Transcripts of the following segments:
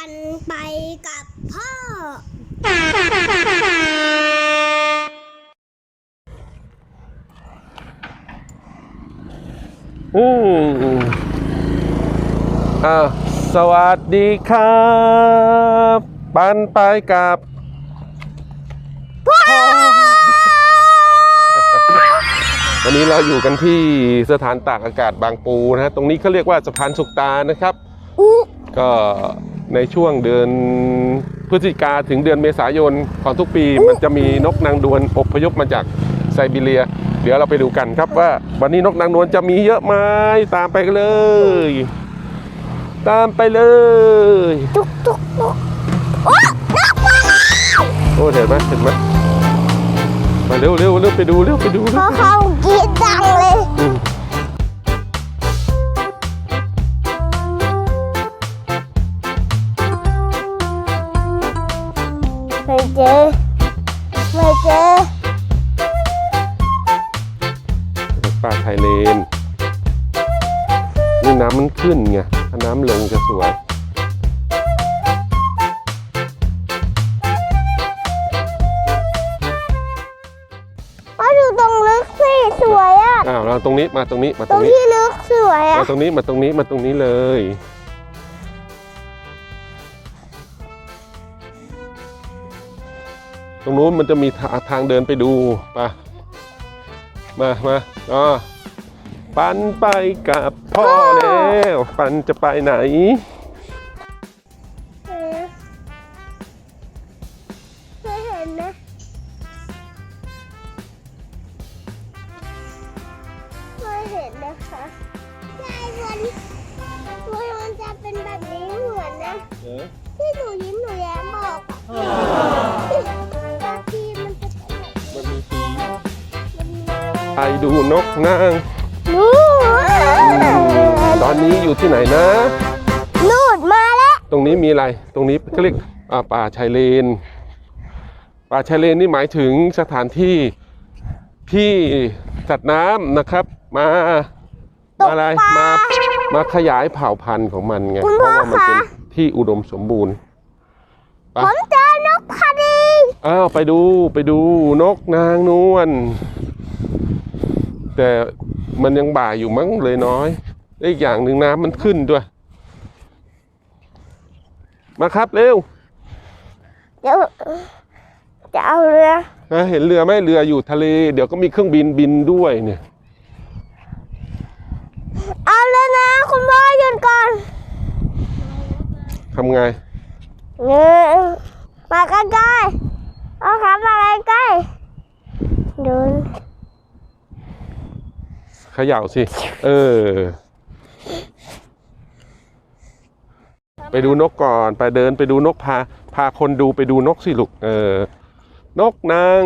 ปันไปกับพ่อ อืมอ่าสวัสดีครับ ปันไปกับพ่อวันนี้เราอยู่กันที่สถานตากอากาศบางปูนะฮะ ตรงนี้เขาเรียกว่าสะพานสุกตานะครับ ก็ ในช่วงเดือนพฤศจิกาถึงเดือนเมษายนของทุกปี มันจะมีนกนางดวนอพยพมาจากไซบีเรีย เดี๋ยวเราไปดูกันครับว่า วันนี้นกนางนวลจะมีเยอะไหมตามไปกันเลย ตามไปเลยตุกตุกตุกโอ้นักมาแล้วโอ้เห็นไหมเห็นไหมมาเร็วเร็วเร็วไปดูเร็วไปดูเร็เขาวเขากรีดดังเลย ป่าไทยเลนนี่น้ำมันขึ้นไงถ้าน้ำลงจะสวยมาดูตรงลึกสิสวยอะอ้าวเราตรงนี้มาตรงนี้มาตตรรงงนี้ที่ลึกสวยอะมาตรงนี้มาตรงนี้มาตรงนี้เลย ตรงนู้นมันจะมีทาทางเดินไปดูไป มามาอ๋อปันไปกับพ่อแล้วปันจะไปไหนไม่เห็นนะไม่เห็นนะคะใช่วันวันมันจะเป็นแบบนี้เหมือนนะ ที่หนูยิ้มหนูแย้มบอกอะ ไปดูนกนางนู่ตอนนี้อยู่ที่ไหนนะ นูดมาแล้ว ตรงนี้มีอะไร ตรงนี้เขาเรียกอ่าป่าชายเลน ป่าชายเลนนี่หมายถึงสถานที่ที่สัตว์น้ำนะครับ มามาอะไรมามาขยายเผ่าพันธุ์ของมันไง เพราะว่ามันเป็นที่อุดมสมบูรณ์ไปผมเจอนกพอดีอ้าวไปดูไปดูนกนางนวล แต่มันยังบ่ายอยู่มั้งเลยน้อยและอีกอย่างหนึ่งน้ำมันขึ้นด้วย มาครับเร็วเดี๋ยวจะเอาเรือนะเห็นเรือไหมเรืออยู่ทะเล เดี๋ยวก็มีเครื่องบินบินด้วยเนี่ย เอาเลยนะ คุณพ่อหยุดก่อนทำไงเงยมาใกล้ๆเอาครับมาใกล้ๆดูเขย่าสิ เออ ไปดูนกก่อน ไปเดินไปดูนกพา พาคนดูไปดูนกสิลูก เออ นกนาง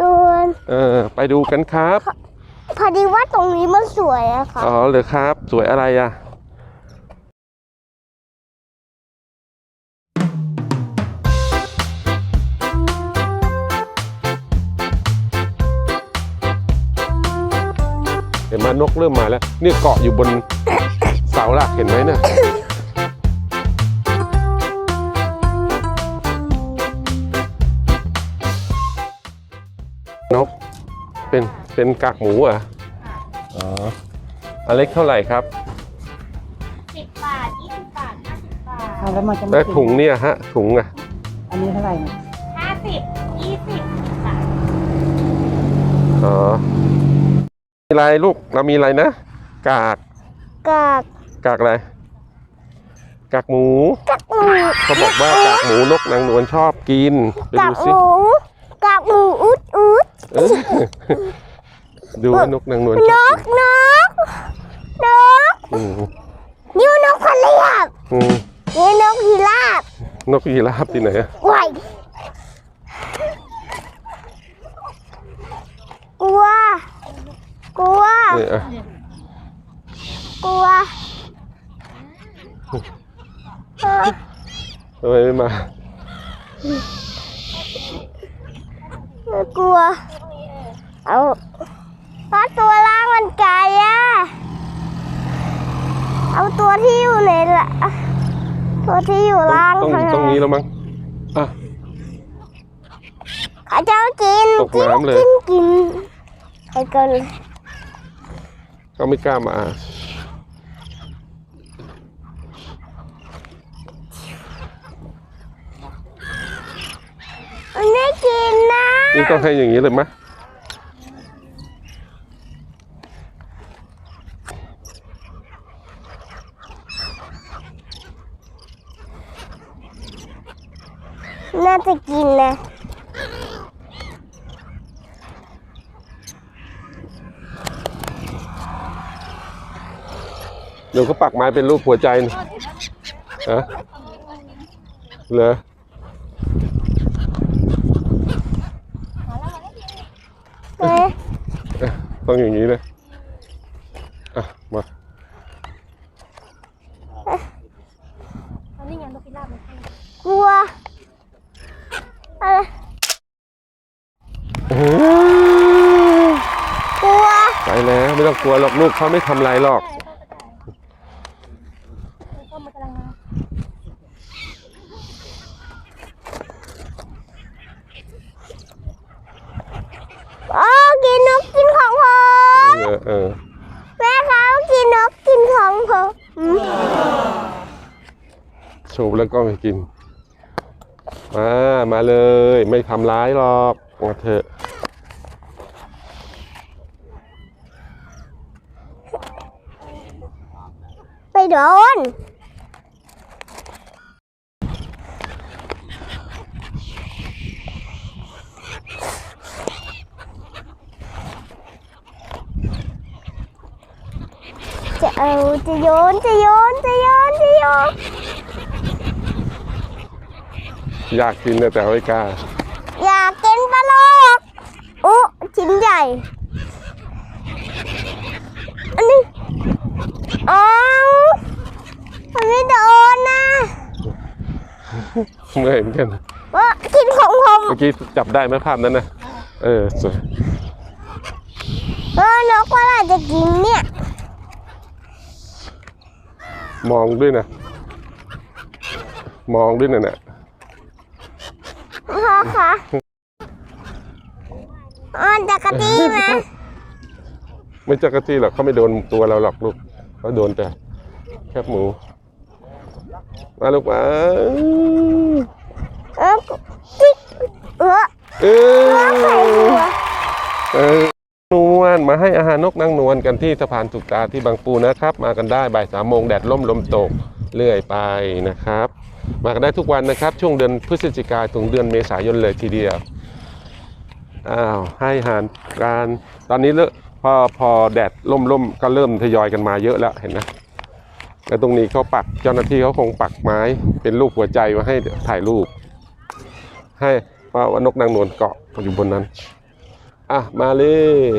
นวลเออ ไปดูกันครับ พอดีว่าตรงนี้มันสวยอะค่ะ อ๋อเหรอครับ สวยอะไรอะ เห็นไหมนกเริ่มมาแล้วเนี่ยเกาะอยู่บนเสาหลักเห็นไหมเนี่ยนกเป็นเป็นกากหมูเหรอะอ๋ออันเล็กเท่าไหร่ครับสิบบาทยี่สิบบาทห้าสิบบาทเอาแล้วมันจะไม่แล้วถึถุงเนี่ยฮะ ถุงอะอันนี้เท่าไหร่เนี่ยห้าสิบยี่สิบค่ะอ๋อมี อะไรลูกเรามีอะไรนะ กากกากกากอะไร กากหมูกากหมูเขาบอกว่ากากหมูนกนางนวลชอบกินไปกาดูกสิหมูกากหมูอุดอุดเออดูว่านกนางนวลชนอบกนกนกอืมนี่นกพะเลียบอืมนี่นกพิราบนกยีราฟที่ไหนอะไหวกลัว กลัว เนี่ยอะกลัวเออทำไมไม่มา กลัว เอาเพราะตัวล่างมันไกลอะเอาตัวที่อยู่ในละตัวที่อยู่ล่างต้องค่ะต้องนี้แล้วมั้งอะ เขาจะกินตกน้ำเลย กินกินไอ้เกิน เขาไม่กล้ามามันไม่กินนะนี่ต้องให้อย่างนี้เลยไหมน่าจะกินนะ ดี๋ยวก็ปักไม้เป็นรูปหัวใจนะฮะเหรอเอ๊ะอะต้องอย่างนี้เลยอะมากลัวอะไรโอ้โหกลัว ไปแล้วไม่ต้องกลัวหรอกลูกเขาไม่ทำอะไรหรอก โอ้กินนกกินของผมเออเออแม่เขากินนกกินของผมอืมโชว์แล้วก็ไม่กิน มามาเลย ไม่ทำร้ายหรอกมาเถอะไปโดน เอาจะโยนจะโยนจะโยนจะโยนอยากกินแต่ไม่กล้าอยากกินปลาโลกอุ๊ชิ้นใหญ่ อันนี้อ้าวมันไม่โดนนะเมื่อยเหมือนกันว่ากินของผมเมื่อกี้จับได้ไหมภาพนั้นนะเออสวยเออนกว่าจะกินเนี่ย มองด้วยนะ มองด้วยนะน่ะพ่อคะอ๋อจักรจี้ไหมไม่จักรจี้หรอกเขาไม่โดนตัวเราหรอกลูกเขาโดนแต่แคบหมู มาลูกมาเออจิ๊กเออ นวลมาให้อาหารนกนางนวลกันที่สะพานสุกตาที่บางปูนะครับ มากันได้บ่ายสามโมงแดดล่มลมตกเรื่อยไปนะครับ มากันได้ทุกวันนะครับ ช่วงเดือนพฤศจิกาถึงเดือนเมษายนเลยทีเดียวอ้าวให้อาหารการตอนนี้เลพอพอแดดล่มล่มก็เริ่มทยอยกันมาเยอะแล้วเห็นไหมแล้วตรงนี้เขาปักเจ้าหน้าที่เขาคงปักไม้เป็นรูปหัวใจมาให้ถ่ายรูป ให้ว่านกนางนวลเกาะอยู่บนนั้น อะ มาเลย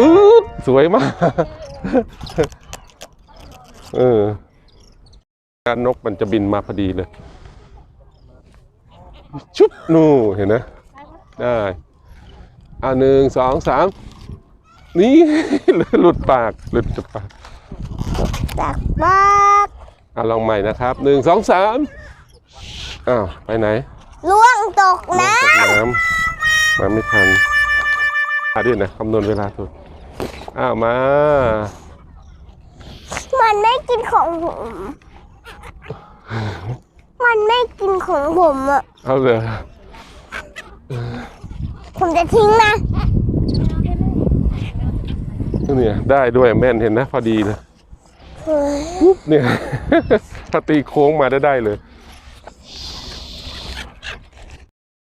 อืดสวยมาก เออ การนกมันจะบินมาพอดีเลย ชุบนู่เห็นนะได้อ่าหนึ่งสองสามนี่ หลุดปากหลุดจากปากจักปากอะลองใหม่นะครับหนึ่งสองสามอ้าว ไปไหนล่วงตกลงน้ตกน้ำมาไม่ทันอะด้วยนะคำนวณเวลาถูกอ้าวมาำมันไม่กินของผม มันไม่กินของผมอะ เอาเลยผมจะทิ้งนะ เนี่ยได้ด้วยแม่นเห็นนะพอดีเลยเฮ้ยเนี่ย ถ้าตีโค้งมาได้ได้เลย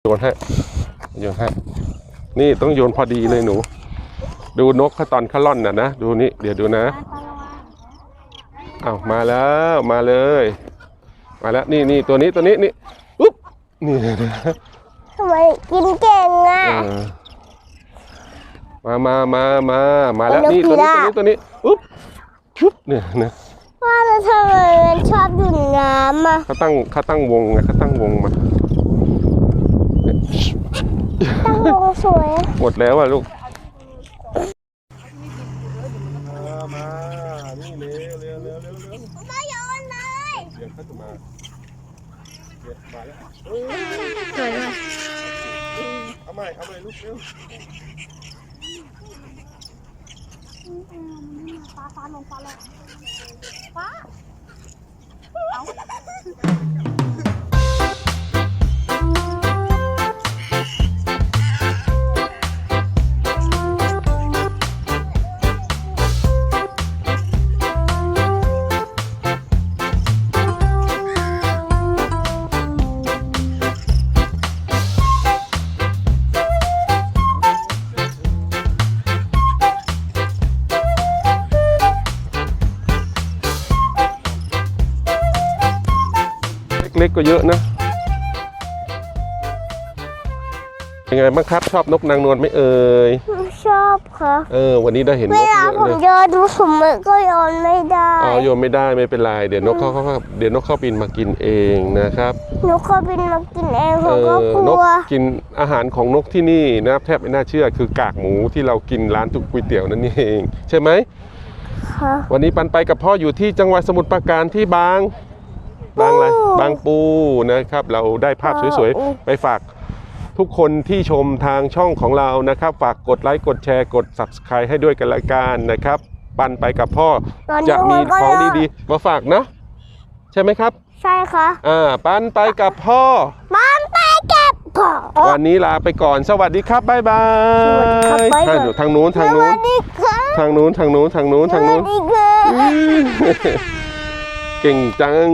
โยนให้โยนให้นี่ต้องโยนพอดีเลยหนู ดูนกเขาตอนเขาล่อนน่ะนะ ดูนี่ เดี๋ยวดูนะอ้าวมาแล้วมาเลย มาแล้วนี่นี่ตัวนี้ตัวนี้นี่อุ๊บนี่นะทำไมกินเก่งอะเออมามามามามาแล้วนี่ตัวนี้ตัวนี้ตัวนี้อุ๊บชุบเนี่ยนะว่าแล้วทำไมมันชอบอยู่ในน้ำอะเขาตั้งเขาตั้งวงไงเขาตั้งวงมาตั้งวงสวยหมดแล้วอะลูกมา นี่เร็วเร็วเร็วเร็วเร็ว มาโยนเลย เดี๋ยวเขาจะมาเดี๋ยวมาแล้วสวยเลยเอาใหม่เอาใหม่ลูกเร็วฟ้าฟ้าลงฟ้าลงฟ้าเล็กๆก็เยอะนะเป็นไงบ้างครับชอบนกนางนวลไหมเอ่ยชอบค่ะเออ วันนี้ได้เห็นนเวกเยลาอะผมเลยโยนดูสมมติก็โยนไม่ได้อ๋อโยมไม่ได้ไม่เป็นไรเดี๋ยวนกเขาเขาเดี๋ยวนกเขาบินมากินเองนะครับ หนูก็บินมากินเองผเอมก็อกลันกวกินอาหารของนกที่นี่นะครับแทบไม่น่าเชื่อคือกากหมูที่เรากินร้านจุกก๋วยเตี๋ยวนั่นเอง ใช่ไหม ค่ะวันนี้ปันไปกับพ่ออยู่ที่จังหวัดสมุทรปราการที่บาง บางอะไรปู บางปูนะครับ เราได้ภาพสวยปูๆไปฝากทุกคนที่ชมทางช่องของเรานะครับ ฝากกดไลค์กดแชร์กด subscribe ให้ด้วยกันละกันนะครับ ปันไปกับพ่อตอนจะนี้มีก็ของเยอะ ดีๆ มาฝากเนาะใช่ไหมครับใช่ค่ะอ่าปันไปกับพ่อ มันไปเก็บของวันนี้ลาไปก่อนสวัสดีครับบ๊ายบายสวัสดีครับบ๊ายบาย ทางนู้นทางสนู้วันสดีค่ะทางนู้นทางนู้นทางนู้นสทางวันู้สนดีค่ะ เก่งจัง